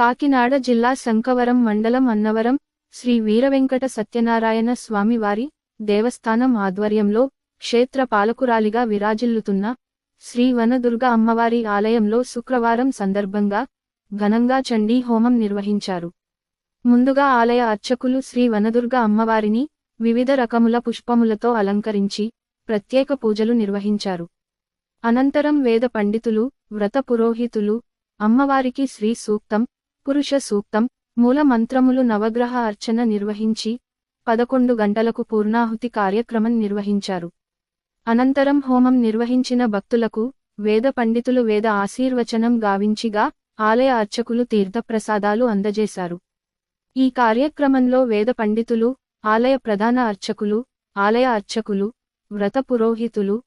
కాకినాడ జిల్లా శంకవరం మండలం అన్నవరం శ్రీ వీరవెంకట సత్యనారాయణ స్వామివారి దేవస్థానం ఆధ్వర్యంలో క్షేత్ర పాలకురాలిగా విరాజిల్లుతున్న శ్రీ వనదుర్గ అమ్మవారి ఆలయంలో శుక్రవారం సందర్భంగా ఘనంగా చండీ హోమం నిర్వహించారు. ముందుగా ఆలయ అర్చకులు శ్రీ వనదుర్గ అమ్మవారిని వివిధ రకముల పుష్పములతో అలంకరించి ప్రత్యేక పూజలు నిర్వహించారు. అనంతరం వేద పండితులు వ్రత పురోహితులు అమ్మవారికి శ్రీ సూక్తం పురుష సూక్తం మూల మంత్రములు నవగ్రహ అర్చన నిర్వహించి పదకొండు గంటలకు పూర్ణాహుతి కార్యక్రమం నిర్వహించారు. అనంతరం హోమం నిర్వహించిన భక్తులకు వేద పండితులు వేద ఆశీర్వచనం గావించిగా ఆలయ అర్చకులు తీర్థప్రసాదాలు అందజేశారు. ఈ కార్యక్రమంలో వేద పండితులు ఆలయ ప్రధాన అర్చకులు ఆలయ అర్చకులు వ్రత పురోహితులు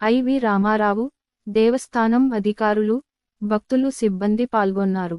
ఐవి రామారావు దేవస్థానం అధికారులు భక్తులు సిబ్బంది పాల్గొన్నారు.